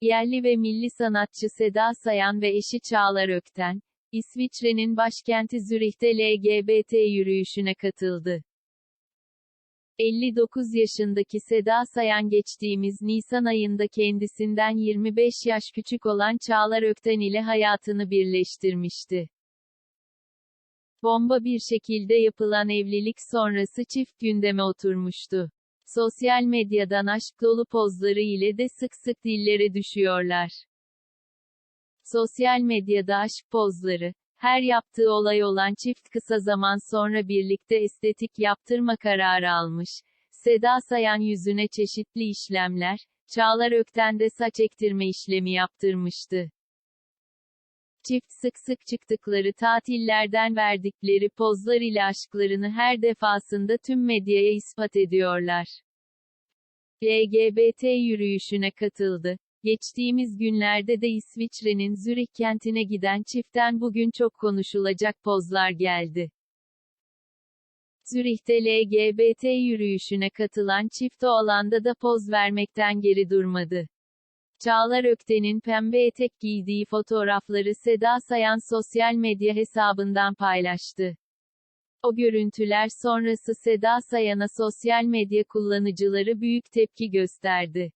Yerli ve milli sanatçı Seda Sayan ve eşi Çağlar Ökten, İsviçre'nin başkenti Zürih'te LGBT yürüyüşüne katıldı. 59 yaşındaki Seda Sayan geçtiğimiz Nisan ayında kendisinden 25 yaş küçük olan Çağlar Ökten ile hayatını birleştirmişti. Bomba bir şekilde yapılan evlilik sonrası çift gündeme oturmuştu. Sosyal medyadan aşk dolu pozları ile de sık sık dillere düşüyorlar. Sosyal medyada aşk pozları, her yaptığı olay olan çift kısa zaman sonra birlikte estetik yaptırma kararı almış. Seda Sayan yüzüne çeşitli işlemler, Çağlar Ökten de saç ektirme işlemi yaptırmıştı. Çift sık sık çıktıkları tatillerden verdikleri pozlar ile aşklarını her defasında tüm medyaya ispat ediyorlar. LGBT yürüyüşüne katıldı. Geçtiğimiz günlerde de İsviçre'nin Zürih kentine giden çiftten bugün çok konuşulacak pozlar geldi. Zürih'te LGBT yürüyüşüne katılan çift o alanda da poz vermekten geri durmadı. Çağlar Ökten'in pembe etek giydiği fotoğrafları Seda Sayan sosyal medya hesabından paylaştı. O görüntüler sonrası Seda Sayan'a sosyal medya kullanıcıları büyük tepki gösterdi.